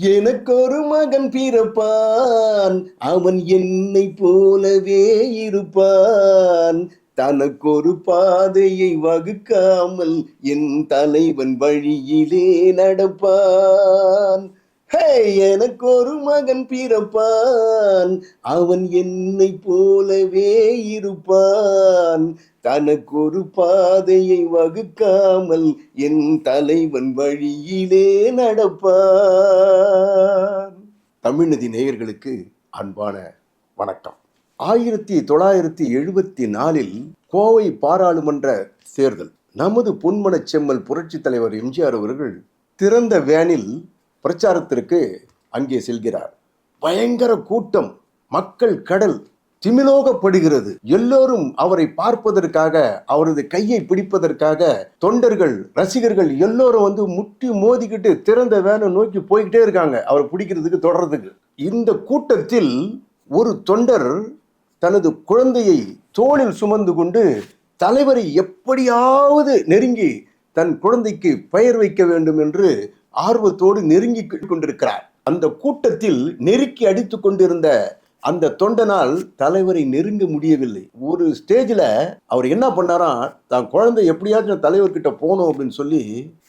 எனக்கு ஒரு மகன் பிறப்பான். அவன் என்னை போலவே இருப்பான். தனக்கொரு பாதையை வகுக்காமல் என் தலைவன் வழியிலே நடப்பான். எனக்கு ஒரு மகன் பிறப்பான். அவன் என்னை போலவே இருப்பான். தனக்கொரு பாதையை வகுக்காமல் என் தலைவன் வழியிலே நடப்பான். தமிழ்நதி நேயர்களுக்கு அன்பான வணக்கம். ஆயிரத்தி தொள்ளாயிரத்தி எழுபத்தி நாலில் கோவை பாராளுமன்ற தேர்தல். நமது பொன்மனச் செம்மல் புரட்சித் தலைவர் எம்ஜிஆர் அவர்கள் திறந்த வேனில் பிரச்சாரத்திற்கு அங்கே செல்கிறார். பயங்கர கூட்டம் மக்கள் கடல் திமிலோகப்படுகிறது. எல்லோரும் அவரை பார்ப்பதற்காக அவரது கையை பிடிப்பதற்காக தொண்டர்கள் ரசிகர்கள் எல்லோரும் வந்து முட்டி மோதிக்கிட்டு திறந்த வேனை நோக்கி போய்கிட்டே இருக்காங்க அவரை பிடிக்கிறதுக்கு தொடர்றதுக்கு இந்த கூட்டத்தில் ஒரு தொண்டர் தனது குழந்தையை தோளில் சுமந்து கொண்டு தலைவரை எப்படியாவது நெருங்கி தன் குழந்தைக்கு பெயர் வைக்க வேண்டும் என்று ஆர்வத்தோடு நெருங்கி கொண்டிருக்கிறார். அந்த கூட்டத்தில் நெருக்கி அடித்து கொண்டிருந்த அந்த தொண்டனால் தலைவரை நெருங்க முடியவில்லை. ஒரு ஸ்டேஜில் அவர் என்ன பண்ணாராம் தான் குழந்தை எப்படியாச்சும் தலைவர்கிட்ட போகணும் அப்படின்னு சொல்லி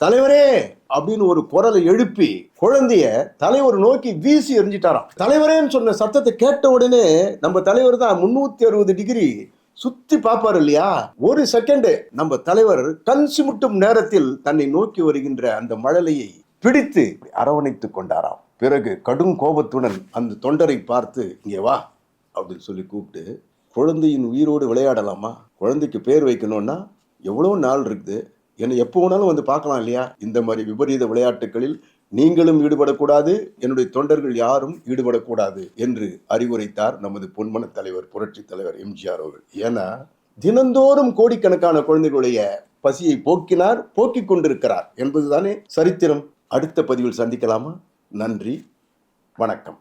தலைவரே அப்படின்னு ஒரு குரலை எழுப்பி குழந்தைய தலைவர் நோக்கி வீசி எறிஞ்சிட்டாராம். தலைவரேன்னு சொன்ன சத்தத்தை கேட்ட உடனே நம்ம தலைவர் தான் முன்னூத்தி அறுபது டிகிரி சுத்தி பார்ப்பார் இல்லையா? ஒரு செகண்டு நம்ம தலைவர் கண் சிமிட்டும் நேரத்தில் தன்னை நோக்கி வருகின்ற அந்த மழலையை பிடித்து அரவணைத்துக் கொண்டாராம். பிறகு கடும் கோபத்துடன் அந்த தொண்டரை பார்த்து இங்கே வா அப்படின்னு சொல்லி கூப்பிட்டு குழந்தையின் உயிரோடு விளையாடலாமா? குழந்தைக்கு பேர் வைக்கணும்னா எவ்வளோ நாள் இருக்குது? என்னை எப்போ வேணாலும் வந்து பார்க்கலாம் இல்லையா? இந்த மாதிரி விபரீத விளையாட்டுகளில் நீங்களும் ஈடுபடக்கூடாது என்னுடைய தொண்டர்கள் யாரும் ஈடுபடக்கூடாது என்று அறிவுரைத்தார் நமது பொன்மன தலைவர் புரட்சி தலைவர் எம்ஜிஆர் அவர்கள். ஏன்னா தினந்தோறும் கோடிக்கணக்கான குழந்தைகளுடைய பசியை போக்கினார் போக்கிக் கொண்டிருக்கிறார் என்பதுதானே சரித்திரம். அடுத்த பதிவில் சந்திக்கலாமா? நன்றி. வணக்கம்.